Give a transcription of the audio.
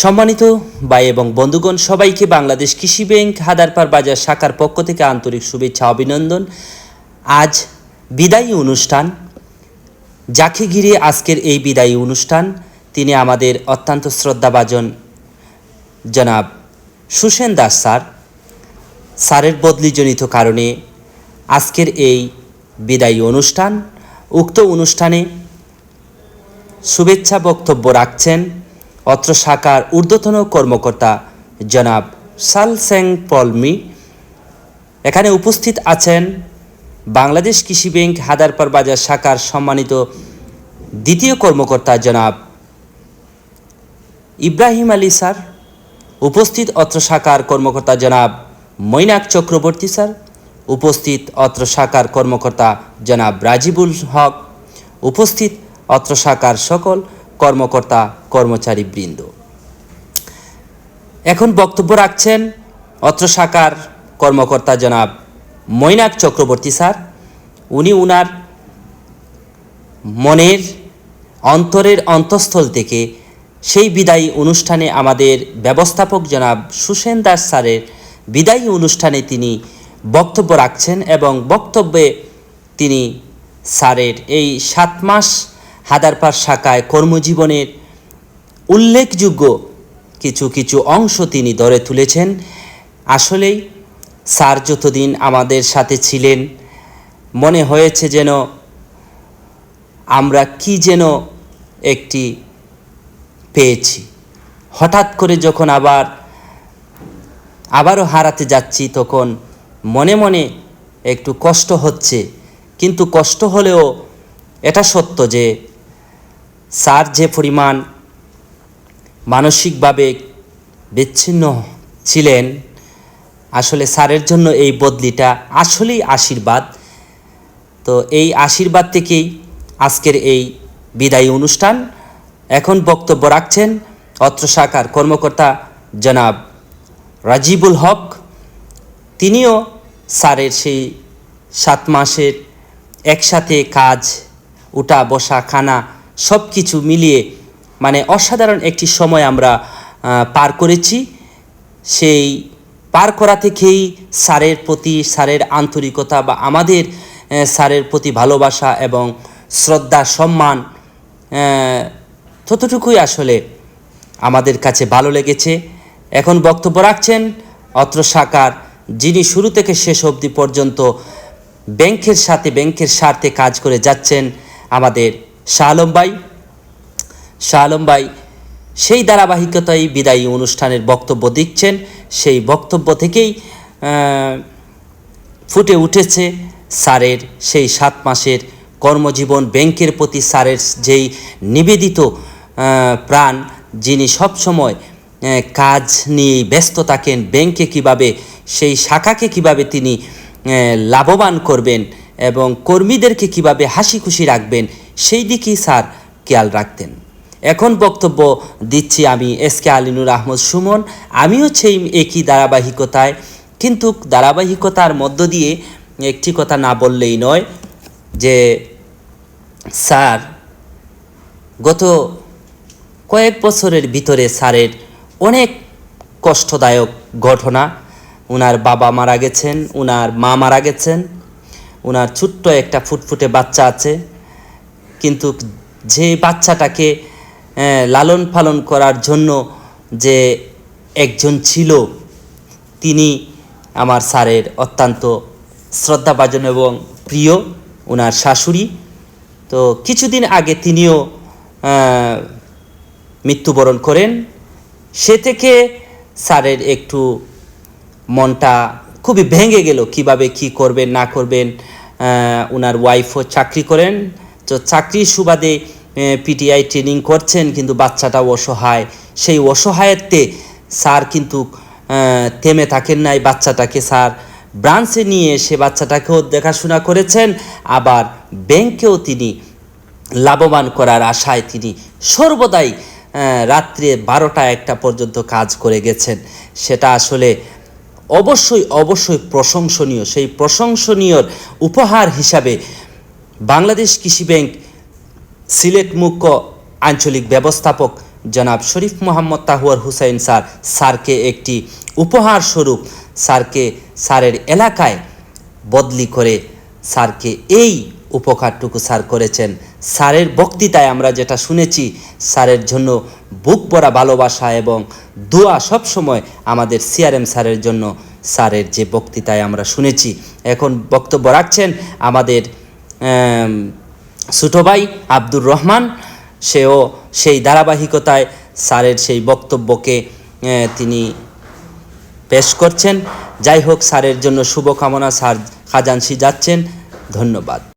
সম্মানিত ভাই এবং বন্ধুগণ, সবাইকে বাংলাদেশ কৃষি ব্যাংক হাদারপার বাজার শাখার পক্ষ থেকে আন্তরিক শুভেচ্ছা, অভিনন্দন। আজ বিদায়ী অনুষ্ঠান, যাকে ঘিরে আজকের এই বিদায়ী অনুষ্ঠান, তিনি আমাদের অত্যন্ত শ্রদ্ধাভাজন জনাব সুসেন দাস স্যার। স্যারের বদলিজনিত কারণে আজকের এই বিদায়ী অনুষ্ঠান, উক্ত অনুষ্ঠানে শুভেচ্ছা বক্তব্য রাখছেন অত্র শাখার ঊর্ধ্বতন কর্মকর্তা জনাব সালসেং পলমি। এখানে উপস্থিত আছেন বাংলাদেশ কৃষি ব্যাংক হাদারপার বাজার শাখার সম্মানিত দ্বিতীয় কর্মকর্তা জনাব ইব্রাহিম আলী স্যার, উপস্থিত অত্র শাখার কর্মকর্তা জনাব মৈনাক চক্রবর্তী স্যার, উপস্থিত অত্র শাখার কর্মকর্তা জনাব রাজিবুল হক, উপস্থিত অত্র শাখার সকল কর্মকর্তা, কর্মচারী বৃন্দ। এখন বক্তব্য রাখছেন অত্র শাখার কর্মকর্তা জনাব মৈনাক চক্রবর্তী স্যার। উনি উনার মনের অন্তরের অন্তঃস্থল থেকে সেই বিদায়ী অনুষ্ঠানে আমাদের ব্যবস্থাপক জনাব সুসেন দাস স্যারের বিদায়ী অনুষ্ঠানে তিনি বক্তব্য রাখছেন এবং বক্তব্যে তিনি স্যারের এই সাত মাস হাদারপার শাখায় কর্মজীবনের উল্লেখযোগ্য কিছু কিছু অংশ তিনি ধরে তুলেছেন। আসলেই স্যার যতদিন আমাদের সাথে ছিলেন, মনে হয়েছে যেন আমরা কি যেন একটি পেয়েছি। হঠাৎ করে যখন আবার, আবারও হারাতে যাচ্ছি, তখন মনে মনে একটু কষ্ট হচ্ছে। কিন্তু কষ্ট হলেও এটা সত্য যে স্যার যে পরিমাণ মানসিকভাবে বিচ্ছিন্ন ছিলেন, আসলে স্যারের জন্য এই বদলিটা আসলেই আশীর্বাদ। তো এই আশীর্বাদ থেকেই আজকের এই বিদায়ী অনুষ্ঠান। এখন বক্তব্য রাখছেন অত্র শাখার কর্মকর্তা জনাব রাজিবুল হক। তিনিও স্যারের সেই সাত মাসের একসাথে কাজ উঠা বসা খানা সব কিছু মিলিয়ে মানে অসাধারণ একটি সময় আমরা পার করেছি। সেই পার করা থেকেই স্যারের প্রতি, স্যারের আন্তরিকতা বা আমাদের স্যারের প্রতি ভালোবাসা এবং শ্রদ্ধা, সম্মান ততটুকুই আসলে আমাদের কাছে ভালো লেগেছে। এখন বক্তব্য রাখছেন অত্র শাখার যিনি শুরু থেকে শেষ অবধি পর্যন্ত ব্যাংকের সাথে ব্যাংকের স্বার্থে কাজ করে যাচ্ছেন আমাদের শাহ আলম ভাই শাহ ভাই, সেই ধারাবাহিকতায় বিদায়ী অনুষ্ঠানের বক্তব্য দিচ্ছেন। সেই বক্তব্য থেকেই ফুটে উঠেছে স্যারের সেই সাত মাসের কর্মজীবন ব্যাংকের প্রতি স্যারের যেই নিবেদিত প্রাণ, যিনি সবসময় কাজ নিয়ে ব্যস্ত থাকেন, ব্যাংকে কীভাবে, সেই শাখাকে কীভাবে তিনি লাভবান করবেন এবং কর্মীদেরকে কীভাবে হাসি খুশি রাখবেন সেই দিকেই স্যার খেয়াল রাখতেন। এখন বক্তব্য দিচ্ছি আমি এস কে আলিনুর আহমদ সুমন। আমিও সেই একই ধারাবাহিকতায়, কিন্তু ধারাবাহিকতার মধ্য দিয়ে একটি কথা না বললেই নয় যে স্যার, গত কয়েক বছরের ভিতরে স্যারের অনেক কষ্টদায়ক ঘটনা, উনার বাবা মারা গেছেন, উনার মা মারা গেছেন, উনার ছোট্ট একটা ফুটফুটে বাচ্চা আছে কিন্তু যে বাচ্চাটাকে লালন পালন করার জন্য যে একজন ছিল, তিনি আমার স্যারের অত্যন্ত শ্রদ্ধাভাজন এবং প্রিয় ওনার শাশুড়ি। তো কিছুদিন আগে তিনিও মৃত্যুবরণ করেন। সে থেকে স্যারের একটু মনটা খুবই ভেঙে গেল, কীভাবে কি করবেন, না করবেন ওনার ওয়াইফও চাকরি করেন। তো চাকরির সুবাদে পিটিআই ট্রেনিং করছেন, কিন্তু বাচ্চাটা অসহায়। সেই অসহায়ত্বে স্যার কিন্তু থেমে থাকেন নাই। বাচ্চাটাকে স্যার ব্রাঞ্চে নিয়ে সে বাচ্চাটাকেও দেখাশোনা করেছেন। আবার ব্যাংকেও তিনি লাভবান করার আশায় তিনি সর্বদাই রাত্রে বারোটা একটা পর্যন্ত কাজ করে গেছেন। সেটা আসলে অবশ্যই অবশ্যই প্রশংসনীয়। সেই প্রশংসনীয় উপহার হিসাবে বাংলাদেশ কৃষি ব্যাংক সিলেট মুখ্য আঞ্চলিক ব্যবস্থাপক জনাব শরীফ মোহাম্মদ তাহুয়ার হুসাইন স্যার। স্যারকে একটি উপহার স্বরূপ স্যারকে স্যারের এলাকায় বদলি করে স্যারকে এই উপকারটুকু স্যার করেছেন। স্যারের বক্তৃতায় আমরা যেটা শুনেছি স্যারের জন্য বুক ভরা ভালোবাসা এবং দোয়া সবসময় আমাদের সিআরএম স্যারের জন্য স্যারের যে বক্তৃতায় আমরা শুনেছি। এখন বক্তব্য রাখছেন আমাদের আম, ছোটো ভাই আব্দুর রহমান, সেও সেই ধারাবাহিকতায় স্যারের সেই বক্তব্যকে তিনি পেশ করছেন। যাই হোক, স্যারের জন্য শুভকামনা, স্যার খাজানসি যাচ্ছেন। ধন্যবাদ।